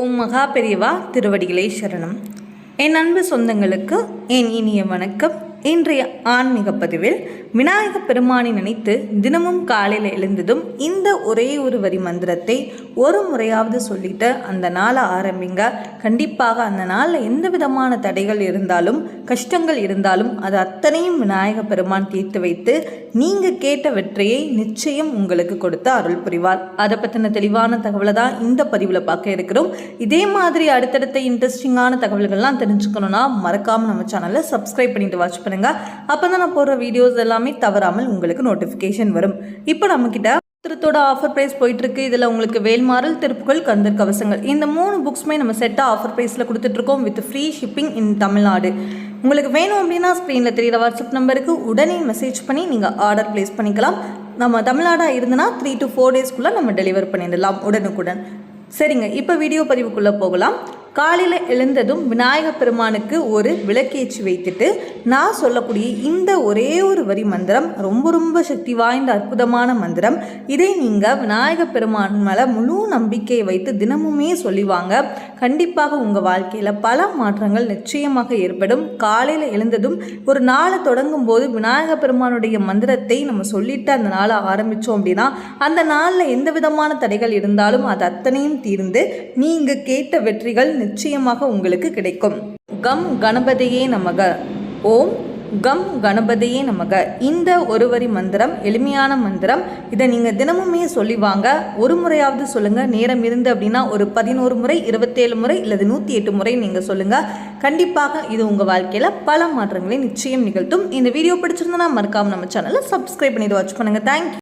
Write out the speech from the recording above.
ஓம் மகா பெரியவா திருவடிகளே சரணம். என் அன்பு சொந்தங்களுக்கு என் இனிய வணக்கம். இன்றைய ஆன்மீக பதிவில் விநாயக பெருமானை நினைத்து தினமும் காலையில் எழுந்ததும் இந்த ஒரே ஒரு வரி மந்திரத்தை ஒரு முறையாவது சொல்லிட்டு அந்த நாளை ஆரம்பிங்க. கண்டிப்பாக அந்த நாளில் எந்த விதமான தடைகள் இருந்தாலும் கஷ்டங்கள் இருந்தாலும் அது அத்தனையும் விநாயக பெருமான் தீர்த்து வைத்து நீங்கள் கேட்ட வெற்றியை நிச்சயம் உங்களுக்கு கொடுத்து அருள் புரிவார். அதை பற்றின தெளிவான தகவலை தான் இந்த பதிவில் பார்க்க இருக்கிறோம். இதே மாதிரி அடுத்தடுத்த இன்ட்ரெஸ்டிங்கான தகவல்கள்லாம் தெரிஞ்சுக்கணுன்னா மறக்காமல் நம்ம சேனலை சப்ஸ்கிரைப் பண்ணிட்டு வாட்ச் பண்ணுங்கள் அப்போ தான் நான் போடுற வீடியோஸ் எல்லாமே தவறாமல் உங்களுக்கு நோட்டிஃபிகேஷன் வரும். இப்போ நம்மக்கிட்ட திருத்தோட ஆஃபர் ப்ரைஸ் போயிட்டுருக்கு. இதில் உங்களுக்கு வேல்மாறல் திருப்புகள் கந்தர் கவசங்கள். இந்த மூணு புக்ஸுமே நம்ம செட்டாக ஆஃபர் ப்ரைஸில் கொடுத்துட்ருக்கோம் with free shipping in Tamil Nadu. உங்களுக்கு வேணும் அப்படின்னா ஸ்க்ரீனில் தெரியிற வாட்ஸ்அப் நம்பருக்கு உடனே மெசேஜ் பண்ணி நீங்கள் ஆர்டர் ப்ளேஸ் பண்ணிக்கலாம். நம்ம தமிழ்நாடாக இருந்தனா த்ரீ டு ஃபோர் டேஸ்க்குள்ளே நம்ம டெலிவர் பண்ணிடலாம் உடனுக்குடன். சரிங்க இப்போ வீடியோ பதிவுக்குள்ளே போகலாம். காலையில் எழுந்ததும் விநாயகர் பெருமானுக்கு ஒரு விளக்கேற்றி வைத்துட்டு நான் சொல்லக்கூடிய இந்த ஒரே ஒரு வரி மந்திரம் ரொம்ப ரொம்ப சக்தி வாய்ந்த அற்புதமான மந்திரம். இதை நீங்கள் விநாயகர் பெருமான் மேலே முழு நம்பிக்கையை வைத்து தினமுமே சொல்லிவாங்க. கண்டிப்பாக உங்கள் வாழ்க்கையில் பல மாற்றங்கள் நிச்சயமாக ஏற்படும். காலையில் எழுந்ததும் ஒரு நாளை தொடங்கும் போது விநாயகர் பெருமானுடைய மந்திரத்தை நம்ம சொல்லிட்டு அந்த நாளை ஆரம்பித்தோம் அப்படின்னா அந்த நாளில் எந்த விதமான தடைகள் இருந்தாலும் அது அத்தனையும் தீர்ந்து நீங்கள் கேட்ட வெற்றிகள் நிச்சயமாக உங்களுக்கு கிடைக்கும். கம் கணபதியே நமக. ஓம் கம் கணபதியே நமக. இந்த ஒரு வரி மந்திரம் எளிமையான மந்திரம் இதை நீங்கள் தினமுமே சொல்லி வாங்க. ஒரு முறையாவது சொல்லுங்கள் நேரம் இருந்து அப்படின்னா ஒரு பதினோரு முறை இருபத்தேழு முறை இல்லது நூற்றி எட்டு முறை நீங்கள் சொல்லுங்கள் கண்டிப்பாக இது உங்கள் வாழ்க்கையில் பல மாற்றங்களை நிச்சயம் நிகழ்த்தும். இந்த வீடியோ பிடிச்சிருந்தனா மறக்காம நம்ம சேனலை சப்ஸ்கிரைப் பண்ணிட்டு வாட்ச் பண்ணுங்கள் தேங்க்யூ